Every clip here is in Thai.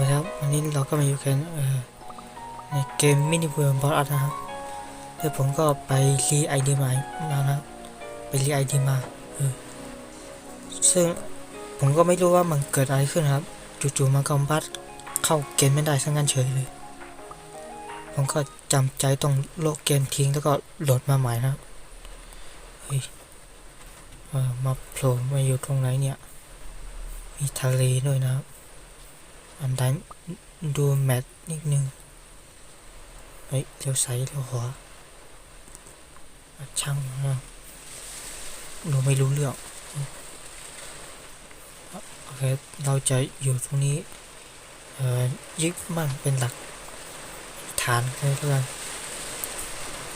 วัสดีครับวันนี้เราก็มาอยู่กันเอ่อในเกมมินิเวิร์บอสอัพนะครับแล้วผมก็ไปรีไอเดียมามานะไปรีไอเดียมาเออซึ่งผมก็ไม่รู้ว่ามันเกิดอะไรขึ้นครับจู่ๆมันก็บัสเข้าเกมไม่ได้ซะงั้นเฉยเลย ผมก็จำใจต้องโลกเกมทิ้งแล้วก็โหลดมาใหม่นะครับเฮ้ยมาโผล่มาอยู่ตรงไหนเนี่ย มีทะเลด้วยนะครับ อันใดดูแมทนิดนึงเฮ้ยเลี้ยวซ้ายเลี้ยวขวาช่างนะดูไม่รู้เรื่องโอเคเราจะอยู่ตรงนี้ยึดมั่นเป็นหลักฐานเลยแล้วกัน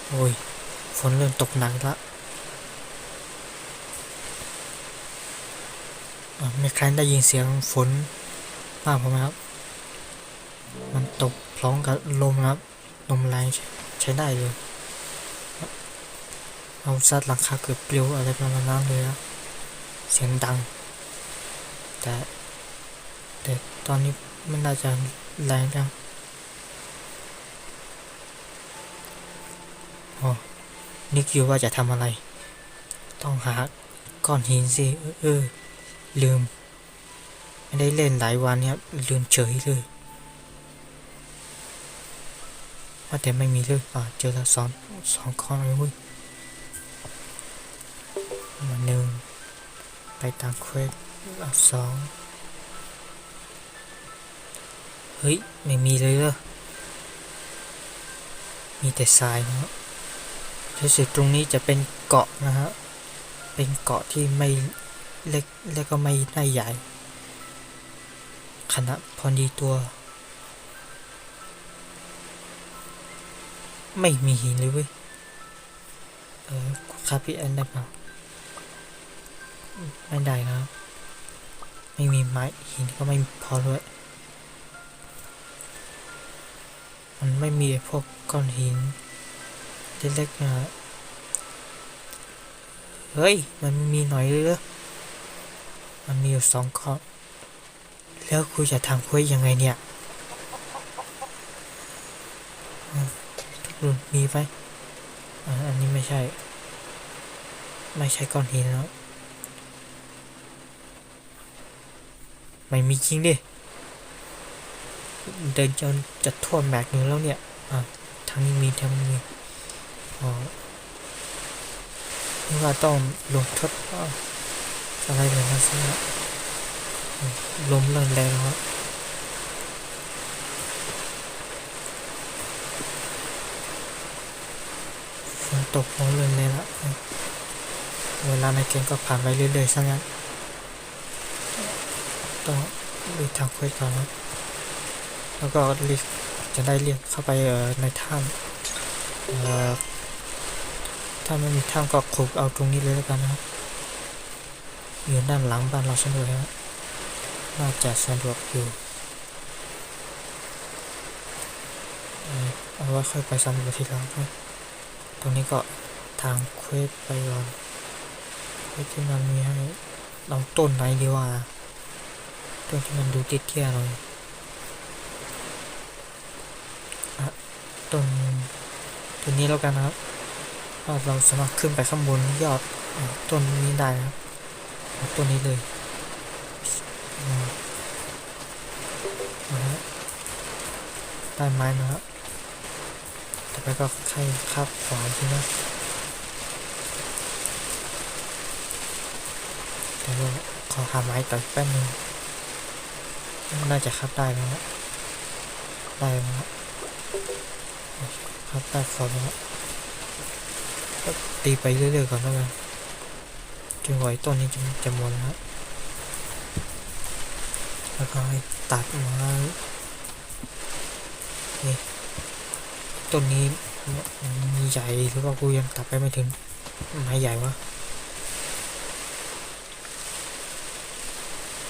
โอ้ยฝนเริ่มตกหนักละอะมีใครได้ยินเสียงฝน บ้างผมนะครับ มันตกพร้อมกับลมนะครับ ลมแรงใช้ใชได้เลยเอาซัดหลังคาเกือบปลิวอะไรประมาณนั้นเลยครับเสียงดัง แต่แต่ตอนนี้มันน่าจะแรงนะอ๋อนึกอยู่ว่าจะทำอะไร ต้องหาก้อนหินสิ เออเออลืม ไม่ได้เล่นหลายวันเนี่ยลืมเฉยเลยว่าแต่ไม่มีเลยอ่าเจอแล้วสองสองข้อเลยเว้ยมาหนึ่งไปตามเควสอะสองเฮ้ย ไม่มีเลยเหรอมีแต่ทรายนะรู้สึกตรงนี้จะเป็นเกาะนะฮะ เป็นเกาะที่ไม่เล็กและก็ไม่ได้ใหญ่ ขนาดพอดีตัว ไม่มีหินเลยเว้ย เออคาพี่แอนได้เปล่าไม่ได้ครับ ไม่มีไม้หินก็ไม่พอด้วย มันไม่มีพวกก้อนหินเล็กๆนะเฮ้ย มันมีหน่อยเลยเหรอมันมีอยู่สองก้อน แล้วกูจะทำคุยยังไงเนี่ยทุกรุ่นมีไหมอันนี้ไม่ใช่ ไม่ใช่ก้อนหินแล้วไม่มีจริงดิ เดินจนจะท่วมแมกนึงแล้วเนี่ยอ่าทางนี้มีทางนี้มีอ๋อนี่ว่าต้องลงทดอ้าวอะไรแบบนั้นซะแล้ว ลมเริ่มแรงแล้วฝนตกลมเริ่มแรงแล้วเวลาในเกมก็ผ่านไปเรื่อยๆซะงั้นต้องรีบทำเควสก่อนนะแล้วก็รีบจะได้เรียกเข้าไปในถ้ำถ้าไม่มีถ้ำก็ขุดเอาตรงนี้เลยแล้วกันนะครับอยู่ด้านหลังบ้านเราเสมอครับ น่าจะสะดวกอยู่เอาไว้ค่อยไปสำรวจทีหลังตรงนี้ก็ทางเควสไปก่อนเควสที่มันมีให้เราต้นไหนดีว่าต้นที่มันดูเตี้ยๆหน่อยต้นต้นนี้แล้วกันนะครับเราสามารถขึ้นไปข้างบนยอดต้นนี้ได้นะครับต้นนี้เลย มนะฮะได้ไม้มาแล้วต่อไปก็ไข่คาบขวานใช่ไหมเดี๋ยวเราขอหาไม้ต่อแป๊บนึงน่าจะคับได้แล้วนะได้แล้วนะคับได้ขอแล้วก็ตีไปเรื่อยๆก่อนแล้วกันจนกว่าไอ้ต้นนี้จะจะหมดนะครับ แล้วก็ให้ตัดไม้นี่ต้นนี้มีใหญ่หรือว่ากูยังตัดไปไม่ถึงไม้ใหญ่วะ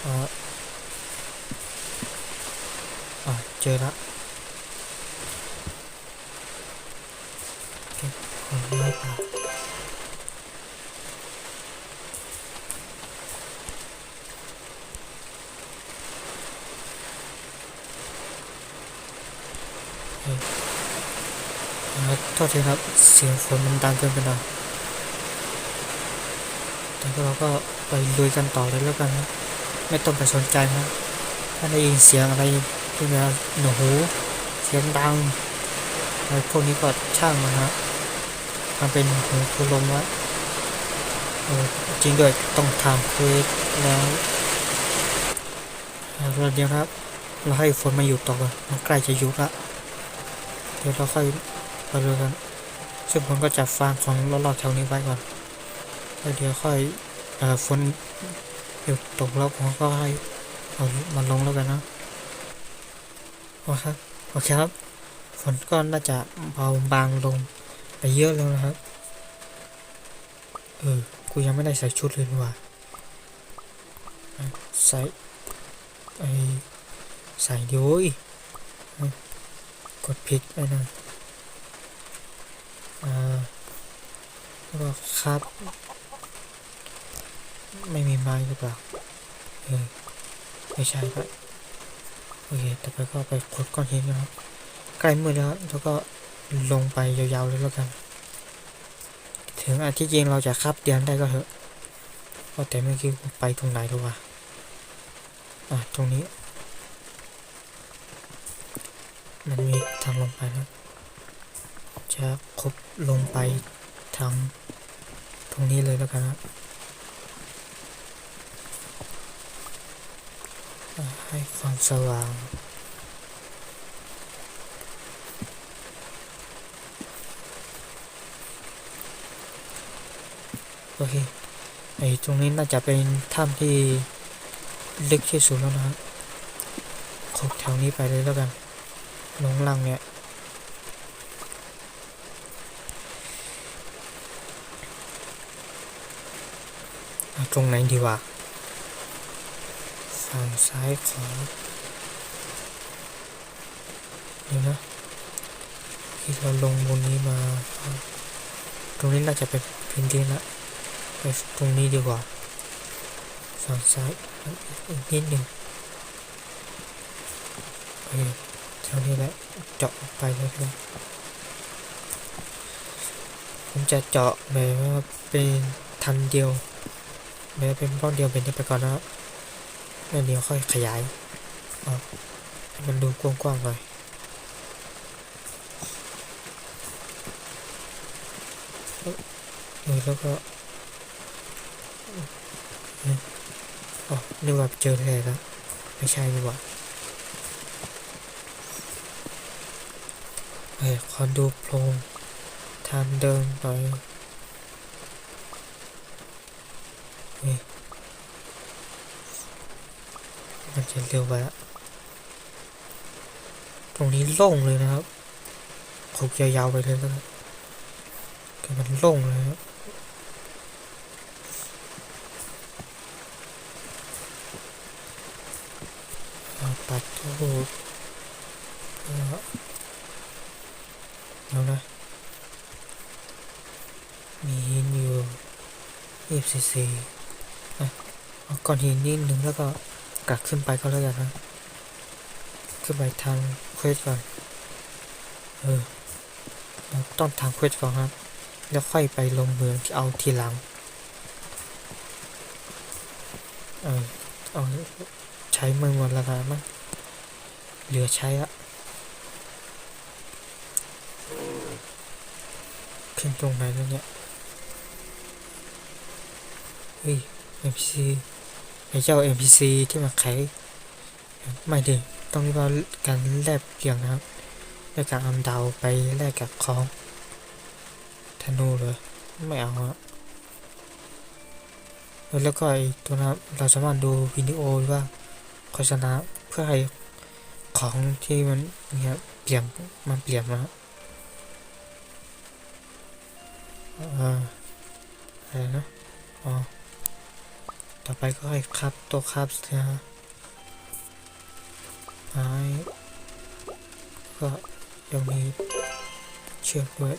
เออเจอละ ทษทีครับ เสียงฝนมันดังเกินไปหน่อยแต่ก็เราก็ไปลุยกันต่อเลยแล้วกันนะไม่ต้องไปสนใจนะถ้าได้ยินเสียงอะไรที่มันหนูหูเสียงดังอะไรพวกนี้ก็ช่างมันนะทำเป็นหูคูลมว้เออจริงด้วยต้องทำเควสแล้วเอาเดียวครับ เราให้ฝนมาหยุดต่อก่อนมันใกล้จะหยุดละเดี๋ยวเราค่อยไปดูกัน ซึ่งผมก็จะฟาร์มของรอบๆแถวนี้ไว้ก่อนแล้วเดี๋ยวค่อยอฝนหยุดตกแล้วผมก็ให้เอามันลงแล้วกันนะโอเคครับโอเคครับฝนก็น่าจะเบาบางลงไปเยอะแล้วนะครับ เออ กูยังไม่ได้ใส่ชุดเลยว่ะใส่ไอใส่ดี๋ยวโอ้ยกดผิดไปหน่อย อ่าแล้วก็ครับ ไม่มีไม้หรือเปล่าเออไม่ใช่ก็โอเคต่อไปก็ไปขุดก้อนหินนะครับใกล้มืดแล้วแล้วก็ลงไปยาวๆเลยแล้วกัน ถึงอาทิตย์จริงเราจะคับเดือนได้ก็เถอะว่าแต่เมื่อกี้ไปตรงไหนรู้วะอะตรงนี้ มันมีทางลงไปนะ จะคบลงไปทางตรงนี้เลยแล้วกันให้ความสว่างโอเคไอ้ตรงนี้น่าจะเป็นถ้ำที่ลึกที่สุดแล้วนะครับขบแถวนี้ไปเลยแล้วกันลงล่างเนี่ย เอา ตรงไหนดีวะฝั่งซ้ายขวาเดี๋ยวนะที่เราลงบนนี้มา ตรงนี้น่าจะเป็นพื้นที่ละไปตรงนี้ดีกว่าฝั่งซ้ายอีกนิดหนึ่งโอเคเท่านี้แหละเจาะไปเลยครับผมจะเจาะแบบว่าเป็นทันเดียว แบบเป็นร่องเดียวเป็นนี้ไปก่อนนะแล้วเดี๋ยวค่อยขยายออกให้มันดูกว้างๆหน่อยเออแล้วก็อ๋อนึกว่าเจอแร่แล้วไม่ใช่ดีกว่าเฮ้ยขอดูโพรงทางเดินหน่อยเฮ้ยมันจะ เร็วไปละตรงนี้โล่งเลยนะครับขุกยาวๆไปเลยแล้วกันคือมันโล่งเลยครับปัดทูบแล้วเดี๋ยวนะ มีหินอยู่ยี่สิบสี่อะเอาก้อนหินนิดหนึ่งแล้วก็ กลับขึ้นไปก็แล้วกันนะขึ้นไปทางเควสก่อนเออเราต้องทางเควสก่อนครับ แล้วค่อยไปลงเมืองที่เอาทีหลังเออเอาใช้มือหมดแล้วนะมั้งเหลือใช้อะขึ้นตรงไหนแล้วเนี่ยเฮ้ย NPC ไอ้เจ้า NPC ที่มาขายไม่ดิต้องเรียกว่าการแลกเปลี่ยนนะครับแลกการเอาดาวไปแลกกับของธนูเลยไม่เอาอะแล้วก็ไอ้ตัวนั้นเราสามารถดูวิดีโอหรือว่าโฆษณาเพื่อให้ของที่มันเนี่ยเปลี่ยนมันเปลี่ยนมาเอ่ออะไรนะอ๋อ ต่อไปก็ให้ครับตัวครับนะฮะไม้ก็ยังมีเชือกด้วย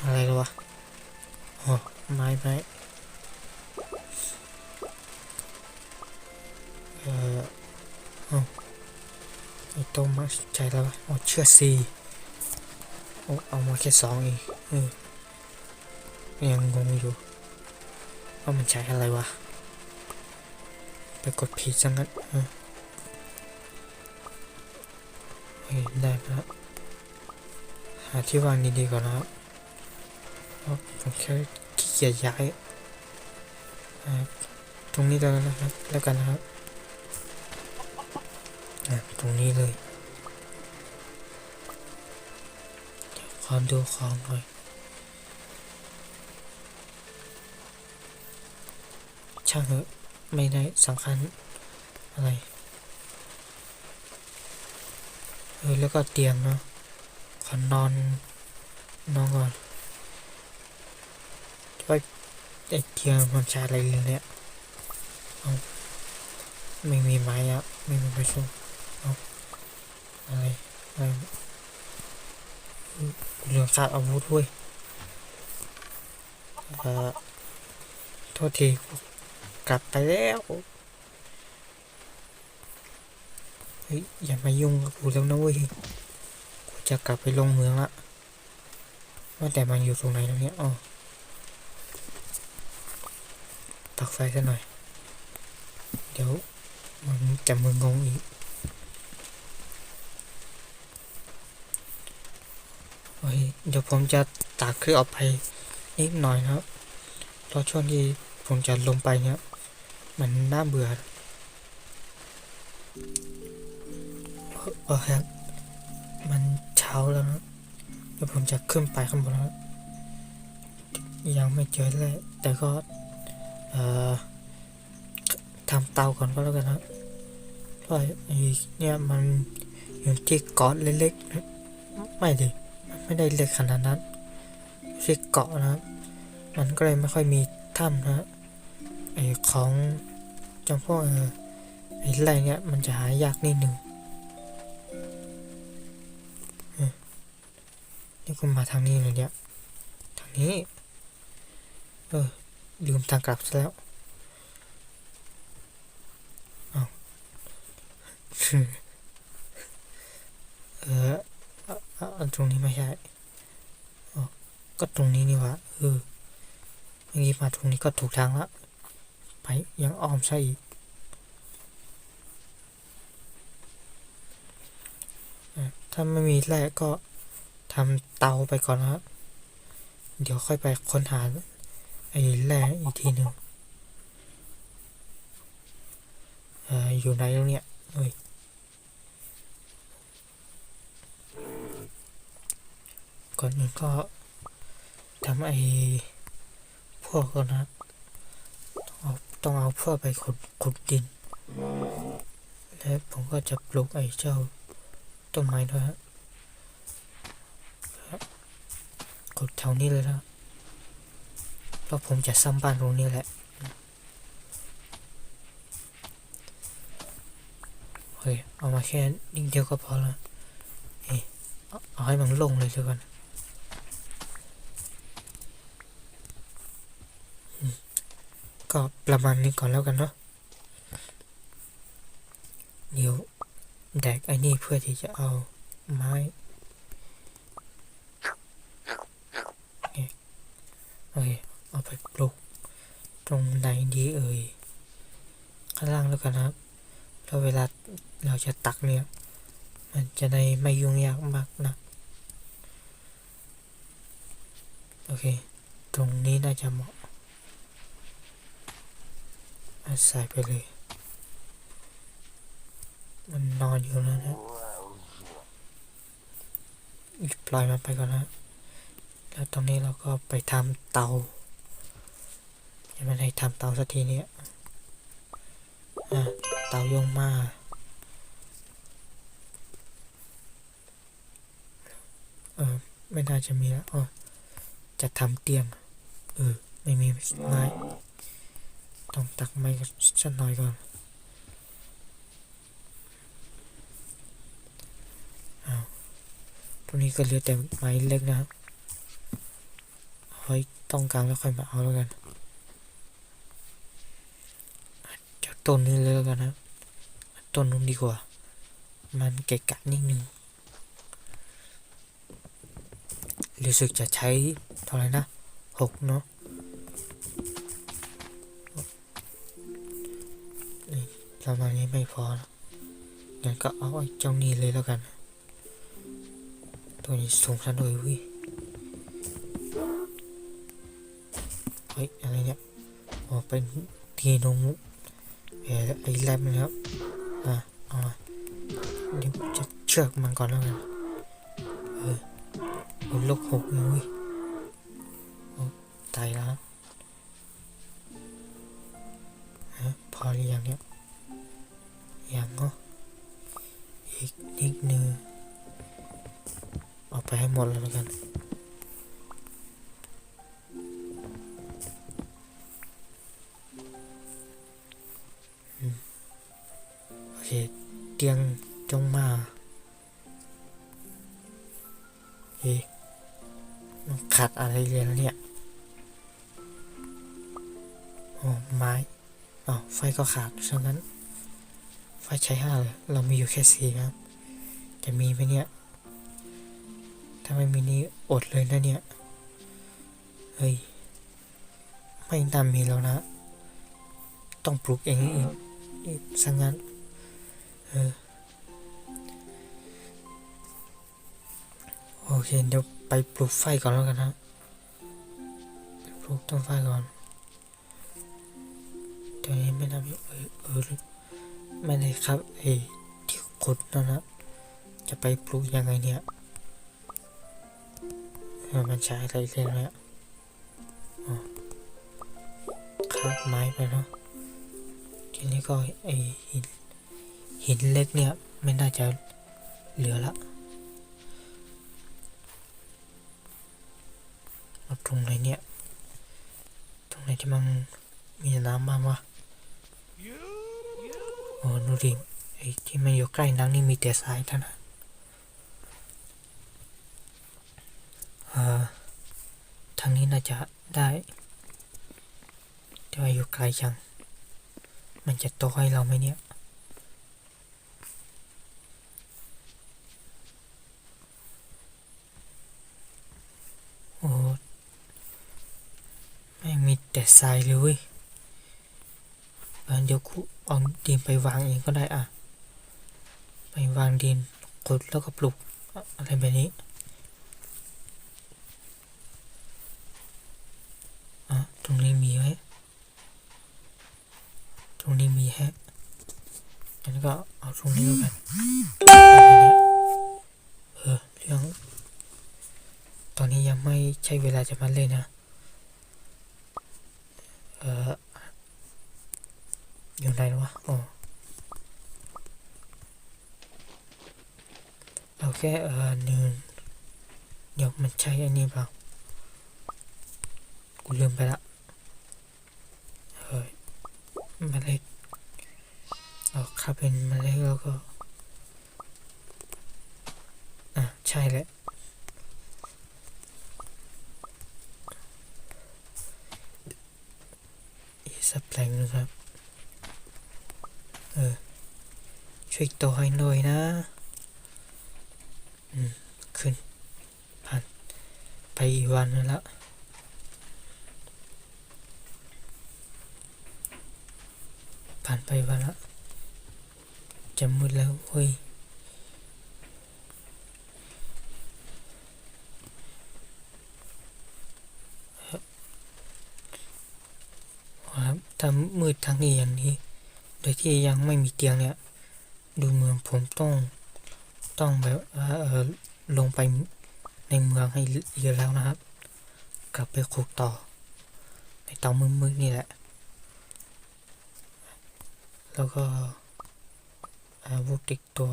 อะไรกันวะโอ้ไม้ไม้เอ่ออ้าวอ้ตมาดใจแล้ววะโอ้เชือกสี เอามาแค่สองเองเออยังงงอยู่ว่ามันใช้อะไรวะ ไปกดผิดจังงั้นเออเฮ้ยได้แล้วหาที่วางดีๆก่อนนะครับเพราะผมแค่ขี้เกียจย้ายตรงนี้แล้วนะครับแล้วกันนะครับตรงนี้เลย เดี๋ยวขอดูของหน่อย ช่างเถอะ ไม่ได้สำคัญอะไรเออแล้วก็เตียงเนาะขอนอนนอนก่อนว่าไอเตียงมันใช้อะไรเลยเนี่ยเอาไม่มีไม้อะไม่มีไม้สู้เอาอะไรอะไรเรื่อง ขาดอาวุธด้วยเอ่อโทษที กลับไปแล้วเฮ้ยอย่ามายุ่งกับกูแล้วนะเว้ยกูจะกลับไปลงเมืองละว่าแต่มันอยู่ตรงไหนตรงเนี้ยอ๋อปักไฟซะหน่อย เดี๋ยวมันจะมึนงงอีก เดี๋ยวผมจะตากคือออกไปนิดหน่อยนะครับเพราะช่วงที่ผมจะลงไปเนี่ยมันน่าเบื่อโอเคครับมันเช้าแล้วนะเดี๋ยวผมจะขึ้นไปข้างบนแล้วยังไม่เจอเลย แต่ก็ทำเตาก่อนก็แล้วกันนะเพราะไอ้เนี่ยมันอยู่ที่เกาะเล็กๆไม่ดิมัน ไม่ได้เล็กขนาดนั้นที่เกาะนะครับ มันก็เลยไม่ค่อยมีถ้ำนะไอของจำพวกเออไอไรเนี่ยมันจะหายากนิดหนึ่งนี่คุณมาทางนี้เลยเนี่ยทางนี้ เออลืมทางกลับซะแล้วเอาเอ ตรงนี้ไม่ใช่ก็ตรงนี้นี่วะเออเมื่อกี้มาตรงนี้ก็ถูกทางละไปยังอ้อมใช่อีกถ้าไม่มีแร่ก็ทำเตาไปก่อนนะครับเดี๋ยวค่อยไปค้นหาไอ้แร่อีกทีหนึ่งอออยู่ไหนแล้วเนี่ยเอ้ย ก่อนอื่นก็ทำไอ้พวกก่อนนะครับเอาต้องเอาพื่อไปขุดขุดดิน และผมก็จะปลูกไอ้เจ้าต้นไม้ด้วยฮะครับขุดแถวนี้เลยนะเพราะผมจะสร้างบ้านตรงนี้แหละเฮ้ยเอามาแค่นิดเดียวก็พอละเอ้ยเอาเอาให้มันลงเลยเดี๋ยวกัน ก็ประมาณนี้ก่อนแล้วกันเนาะเดี๋ยวแดกไอ้นี่เพื่อที่จะเอาไม้โอเคเอาไปปลูกตรงไหนดีเอ่ยข้างล่างแล้วกันนะครับแล้วเวลาเราจะตักเนี่ย มันจะได้ไม่ยุ่งยากมากนะโอเค ตรงนี้น่าจะเหมาะ ใส่ไปเลย มันนอนอยู่แล้วนะปล่อยมันไปก่อนนะแล้วตรงนี้เราก็ไปทำเตายังไม่ได้ทำเตาสักทีเนี้ยอะเตายงมาเออไม่น่าจะมีแล้วอ๋อจะทำเตียง เออ ไม่มีไม้ ต้องตักไม้สักหน่อยก่อนอ้าวตรงนี้ก็เหลือแต่ไม้เล็กนะครับเอาไว้ต้องการแล้วค่อยมาเอาแล้วกันจากต้นนี้เลยแล้วกันนะต้นนู้นดีกว่า มันเกะกะนิดนึงรู้สึกจะใช้เท่าไหร่นะหกเนาะ ระมาณนี้ไม่พองั้นก็เอาไอ้เจ้านี้เลยแล้วกัน ตัวนี้สูงซะหน่อยเวิเฮ้ย อะไรเนี่ยอ๋อเป็นทีนงเอ่อไอ้แรมนะครับอะเอามาเดี๋ยวจะเชือกมันก่อนแล้วกันเออโอ้ลกหกเลยเว้ยโอ้ตายแล้วฮะพอหรือยังเนี่ย ไปให้หมดแล้วกันโอเค เตียงจงมาเฮ้มันขาดอะไรเลยแล้วเนี่ยโอ้ไม้อ๋อไฟก็ขาดฉะนั้น ไฟใช้ห้าเลย เรามีอยู่แค่สี่ครับ จะมีไหมเนี่ย ไม่มีนี่อดเลยนะเนี่ย เฮ้ย ไม่นำมีแล้วนะ ต้องปลูกเองอีกอีกสังงั้น เออ โอเค เดี๋ยวไปปลูกไฟก่อนแล้วกันนะไปปลูกต้นไฟก่อนเดี๋ยวนี้ไม่น่ามีเออเออไม่ได้ครับไอ้ที่ขุดนั่นนะจะไปปลูกยังไงเนี่ยเออ มันใช้อะไรเล่นเนี่ครับไม้ไปเนาะทีนี้ก็ไอหินหินเล็กเนี่ยไม่น่าจะเหลือละเอาตรงไหนเนี่ย ตรงไหนที่มันมีน้ำบ้างวะโอ้ดูดิไอที่มันอยู่ใกล้น้ำนี่มีแต่ทรายเท่านั้นเอ่อ ทางนี้น่าจะได้แต่ว่าอยู่ไกลจัง มันจะโตให้เราไหมเนี่ย โอ้ไม่มีแต่ทรายเลยเว้ยเดี๋ยวกูเอาดินไปวางเองก็ได้อะ ไปวางดินขุดแล้วก็ปลูกอะไรแบบนี้อะตรงนี้มีไหมตรงนี้มีแฮะงั้ นก็เอาตรงนี้แล้วกันอะไรเนี่ยเออเรื่อง ตอนนี้ยังไม่ใช่เวลาจะมาเล่นนะ เอออยู่ไหนวะอ๋อเราแค่เออหนึ่งเดี๋ยวมันใช่อันนี้เปล่ากูลืมไปละเฮ้ยเมาเล็ดเอาครับเป็นเมาเล็ดแล้วก็ อะ ใช่แหละอีสักแปลงนึงครับ เออ ช่วยโตให้หน่อยนะ อืม ขึ้น ผ่าน ไปอีกวันนึงละผ่านไปวันละ จะมืดแล้วเฮ้ยครับถ้ามืดทั้งนี้อย่างนี้ โดยที่ยังไม่มีเตียงเนี่ย ดูเมืองผมต้อง ต้องแบบเออลงไปในเมืองให้เยอะแล้วนะครับ กลับไปขุดต่อ ในเตามืดๆนี่แหละ แล้วก็ อาวุธติดตัว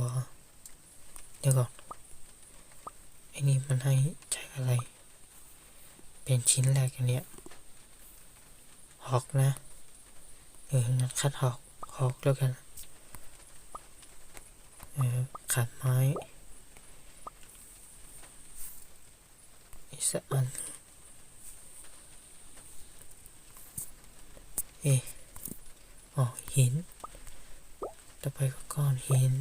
เดี๋ยวก่อนไอ้นี่มันให้ใช้อะไร เป็นชิ้นแรกอันเนี้ยหอกนะเอองั้นคัดหอกหอกแล้วกันเออขาดไม้อีกสักอันเออ๋อหิน ต่อไปก็ก้อนหิน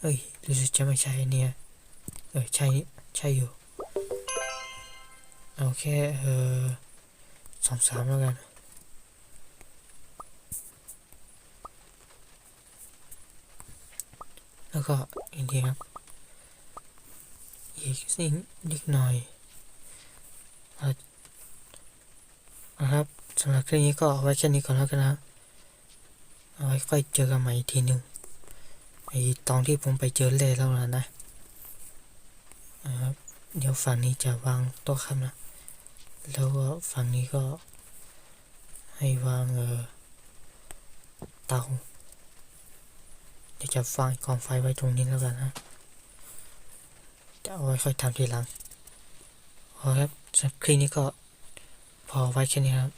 เอ้ยรู้สึกจะไม่ใช่เนี่ย เออใช่ใช่อยู่ เอาแค่เออสองสามแล้วกันแล้วก็อีกทีครับ อีกสิ่งนิดหน่อยเอาครับสำหรับคลิปนี้ก็เอาไว้แค่นี้ก่อนแล้วกันนะ เอาไว้ค่อยเจอกันใหม่อีกทีหนึ่งไอ้ตอนที่ผมไปเจอเล่แล้วนะนะครับเดี๋ยวฝั่งนี้จะวางโต๊ะครับนะ แล้วก็ฝั่งนี้ก็ให้วางเออเตาเดี๋ยวจะวางกองไฟไว้ตรงนี้แล้วกันนะจะเอาไว้ค่อยทำทีหลังเอาครับสำหรับคลิปนี้ก็พอไว้แค่นี้ครับ